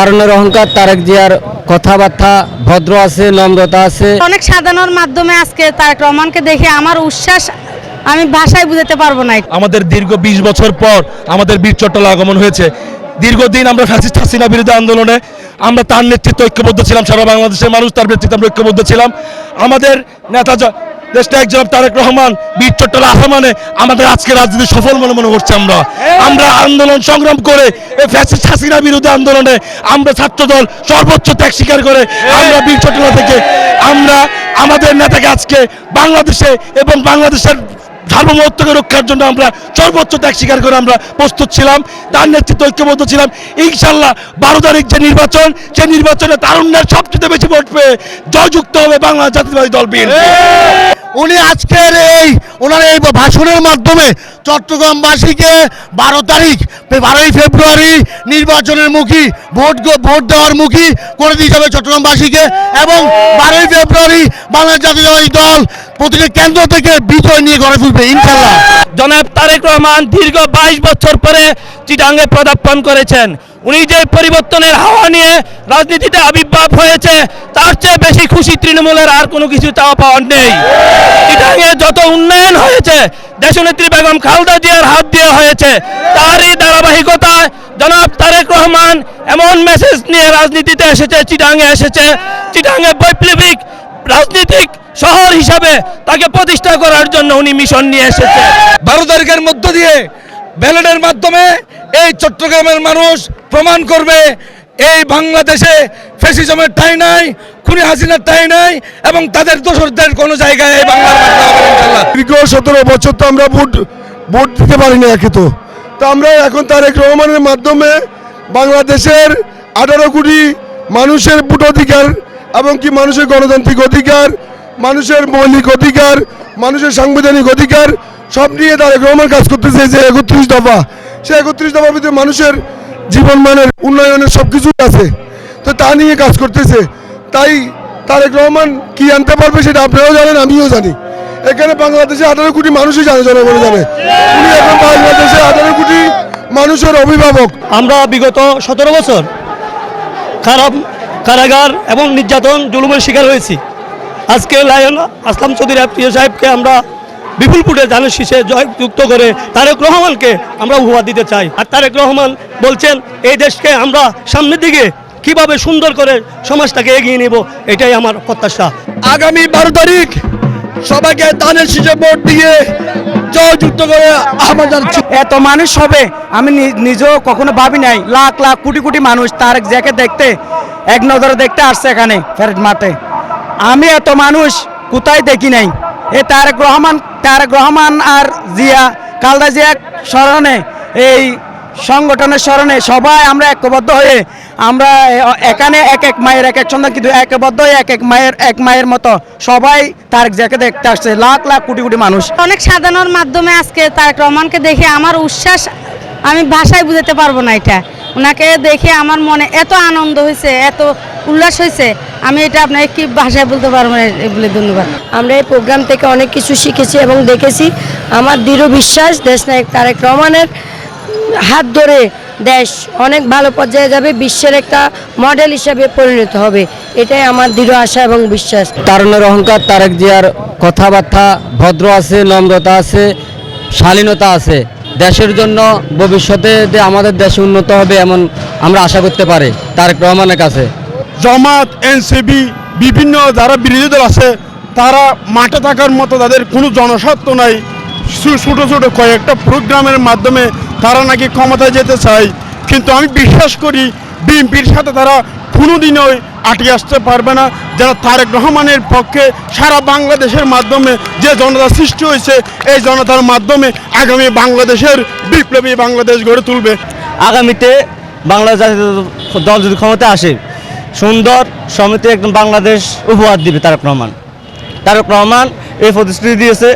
তারুণের অহংকার তারেক জিয়ার কথাবার্তা ভদ্র আছে নম্রতা আছে। অনেক সাজানোর মাধ্যমে আজকে তারেক রহমানকে দেখে আমার উচ্ছ্বাস আমি ভাষায় বুঝাতে পারব না। আমাদের দীর্ঘ ২০ বছর পর আমাদের বীর চট্টলা আগমন হয়েছে। দীর্ঘদিন আমরা ফ্যাসিস্ট হাসিনা বিরোধী আন্দোলনে আমরা তার নেতৃত্বে ঐক্যবদ্ধ ছিলাম সারা বাংলাদেশের মানুষ তার নেতৃত্বে আমরা ঐক্যবদ্ধ ছিলাম। আমাদের নেতা দেশটা এক জনাব তারেক রহমান বীর চট্টলা আহ্বানে আমাদের আজকে রাজনীতি সফল মনে মনে করছে আমরা। আমরা আন্দোলন সংগ্রাম করে এই ফ্যাসিস্ট হাসিনা বিরোধী আন্দোলনে আমরা ছাত্রদল সর্বোচ্চ ত্যাগ স্বীকার করে আমরা বীর চট্টলা থেকে আমরা আমাদের নেতাকে আজকে বাংলাদেশে এবং বাংলাদেশের সার্বভৌমত্বকে রক্ষার জন্য আমরা সর্বোচ্চ ত্যাগ স্বীকার করে আমরা প্রস্তুত ছিলাম তার নেতৃত্বে ঐক্যবদ্ধ ছিলাম। ইনশাল্লাহ বারো তারিখ যে নির্বাচন সেই নির্বাচনে তারুণ্যের সবচেয়ে বেশি ভোট পেয়ে জয়যুক্ত হবে বাংলা জাতীয়বাদী দল বিএনপি। উনি আজকের এই, ওনার এই ভাষণের মাধ্যমে চট্টগ্রামবাসীকে বারো তারিখ, বারোই ফেব্রুয়ারি নির্বাচনের মুখী, ভোট ভোট দেওয়ার মুখী করে দিতে হবে চট্টগ্রামবাসীকে। এবং বারোই ফেব্রুয়ারি বাংলাদেশ জাতীয়তাবাদী দল প্রতিটি কেন্দ্র থেকে বিজয় নিয়ে গড়ে তুলবে ইনশাল্লাহ জনাব তারেক রহমান দীর্ঘ বাইশ বছর পরে চিটাঙ্গে পদার্পণ করেছেন। উনি যে পরিবর্তনের হাওয়া নিয়ে রাজনীতিতে আবির্ভাব হয়েছে, তার চেয়ে বেশি খুশি তৃণমূলের আর কোনো কিছু চাওয়া পাওয়ার নেই। চিটাঙ্গে যত উন্নয়ন হয়েছে, দেশনেত্রী বেগম খালদা জিয়ার হাত দিয়ে হয়েছে, তারই ধারাবাহিকতায় জনাব তারেক রহমান এমন মেসেজ নিয়ে রাজনীতিতে এসেছে, চিটাঙ্গে এসেছে। চিটাঙ্গে বৈপ্লবিক, রাজনীতিক শহর হিসাবে তাকে প্রতিষ্ঠা করার জন্য উনি মিশন নিয়ে এসেছে। বারো তারিখের মধ্য দিয়ে ব্যালটের মাধ্যমে এই চট্টগ্রামের মানুষ প্রমাণ করবে, এই বাংলাদেশে ফেসিজমের ঠাই নাই, খুনি হাসিনার ঠাই নাই, এবং তাদের দোসরদের কোনো জায়গায় এই। দীর্ঘ সতেরো বছর তো আমরা ভোট ভোট দিতে পারিনি একে তো তো আমরা এখন তারেক রহমানের মাধ্যমে বাংলাদেশের আঠারো কোটি মানুষের ভোট অধিকার এবং কি মানুষের গণতান্ত্রিক অধিকার, মানুষের মৌলিক অধিকার, মানুষের সাংবিধানিক অধিকার, সব নিয়ে তারেক রহমান কাজ করতেছে যে একত্রিশ দফা সে একত্রিশ দফার ভিতরে মানুষের জীবন মানের উন্নয়নের সব কিছুই আছে। তো তা নিয়ে কাজ করতেছে। তাই তারেক রহমান কি আনতে পারবে সেটা আপনারাও জানেন, আমিও জানি। এখানে বাংলাদেশে আঠারো কোটি মানুষই জানে, জনগণ জানে। উনি এখন বাংলাদেশে আঠারো কোটি মানুষের অভিভাবক। আমরা বিগত সতেরো বছর খারাপ কারাগার এবং নির্যাতন, জুলুমের শিকার হয়েছি। আজকে লায়ন আসলাম চৌধুরী, প্রিয় সাহেবকে আমরা বিপুল ফুটে ধানের শীষে জয়যুক্ত করে তারেক রহমানকে আমরা উপহার দিতে চাই। আর তারেক রহমান বলছেন এই দেশকে আমরা সামনের দিকে কীভাবে সুন্দর করে সমাজটাকে এগিয়ে নেব এটাই আমার প্রত্যাশা। আগামী বারো তারিখ সবাইকে দানের শীষে ভোট দিয়ে জয়যুক্ত করে জানাচ্ছি। এত মানুষ হবে আমি নি- নিজেও কখনো ভাবি নাই। লাখ লাখ কোটি কোটি মানুষ তার জ্যাকে দেখতে এক নজরে দেখতে আসছে এখানে ফেরেট মাঠে। আমি এত মানুষ কোথায় দেখি নাই? এ তারেক রহমান তারেক রহমান আর জিয়া, কালদা জিয়া স্মরণে, এই সংগঠনের স্মরণে সবাই আমরা ঐক্যবদ্ধ হয়ে আমরা এখানে এক এক মায়ের এক এক সন্তান, কিন্তু একবদ্ধ হয়ে এক এক মায়ের এক মায়ের মতো সবাই তারেক জিয়াকে দেখতে আসছে। লাখ লাখ, কোটি কোটি মানুষ। অনেক সাজানোর মাধ্যমে আজকে তারেক রহমানকে দেখে আমার উচ্ছ্বাস, আমি ভাষায় বুঝাতে পারব না এটা। ওনাকে দেখে আমার মনে এত আনন্দ হয়েছে, এত উল্লাস হয়েছে। আমি এটা আপনাকে কি ভাষায় বলতে পারব না এ বলে ধন্যবাদ। আমরা এই প্রোগ্রাম থেকে অনেক কিছু শিখেছি এবং দেখেছি। আমার দৃঢ় বিশ্বাস দেশ নায়ক তারেক রহমানের হাত ধরে দেশ অনেক ভালো পর্যায়ে যাবে বিশ্বের একটা মডেল হিসাবে পরিণত হবে। এটাই আমার দৃঢ় আশা এবং বিশ্বাস। তারুণের অহংকার তারেক জিয়ার কথাবার্তা ভদ্র আছে নম্রতা আছে শালীনতা আছে। দেশের জন্য ভবিষ্যতে যে আমাদের দেশ উন্নত হবে এমন আমরা আশা করতে পারি তারেক রহমানের কাছে। জামাত এনসিবি বিভিন্ন যারা বিরোধী দল আছে, তারা মাঠে থাকার মতো তাদের কোনো জনস্বার্থ নাই। ছোটো, ছোট কয়েকটা প্রোগ্রামের মাধ্যমে তারা নাকি ক্ষমতায় যেতে চায়। কিন্তু আমি বিশ্বাস করি, বিএনপির সাথে তারা কোনোদিনও আটকে আসতে পারবে না। যারা তারেক রহমানের পক্ষে সারা বাংলাদেশের মাধ্যমে যে জনতা সৃষ্টি হয়েছে, এই জনতার মাধ্যমে আগামী বাংলাদেশের বিপ্লবী বাংলাদেশ গড়ে তুলবে। আগামীতে বাংলাদেশ দল যদি ক্ষমতায় আসে সুন্দর, সমিতি একদম বাংলাদেশ উপহার দিবে তারক রহমান। তারক রহমান এই প্রতিশ্রুতি দিয়েছে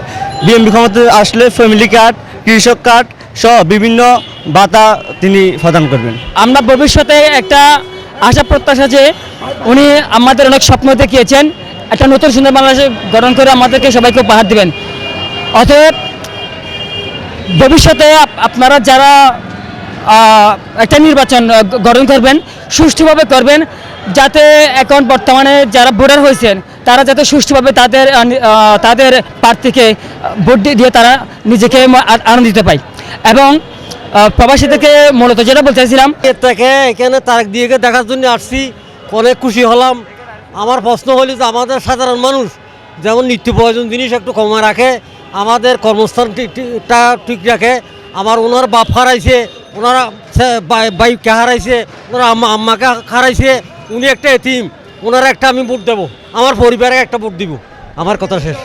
বিএমপি ক্ষমতায় আসলে ফ্যামিলি কার্ড কৃষক কার্ড সহ বিভিন্ন ভাতা তিনি প্রদান করবেন। আমরা ভবিষ্যতে একটা আশা প্রত্যাশা যে উনি আমাদের অনেক স্বপ্ন দেখিয়েছেন, একটা নতুন সুন্দর বাংলাদেশ গঠন করে আমাদেরকে সবাইকে উপহার দিবেন। অতএব ভবিষ্যতে আপনারা যারা একটা নির্বাচন গ্রহণ করবেন, সুষ্ঠুভাবে করবেন, যাতে এখন বর্তমানে যারা ভোটার হয়েছেন, তারা যাতে সুষ্ঠুভাবে তাদের তাদের প্রার্থীকে ভোট দিয়ে- দিয়ে তারা নিজেকে আনন্দ দিতে পায়। এবং প্রবাসী থেকে মূলত যেটা বলতে চাইছিলাম, এর থেকে এখানে তারেক দিয়েকে দেখার জন্য আসছি অনেক খুশি হলাম। আমার প্রশ্ন হলো যে আমাদের সাধারণ মানুষ যেমন নিত্য প্রয়োজন জিনিস একটু কমে রাখে, আমাদের কর্মস্থান ঠিক রাখে আমার ওনার বাপ হারাইছে ওনারা বাইককে হারাইছে? ওনারা আম্মা আম্মাকে হারাইছে। উনি একটা এতিম। ওনারা একটা আমি ভোট দেবো। আমার পরিবারে একটা ভোট দিব। আমার কথা শেষ।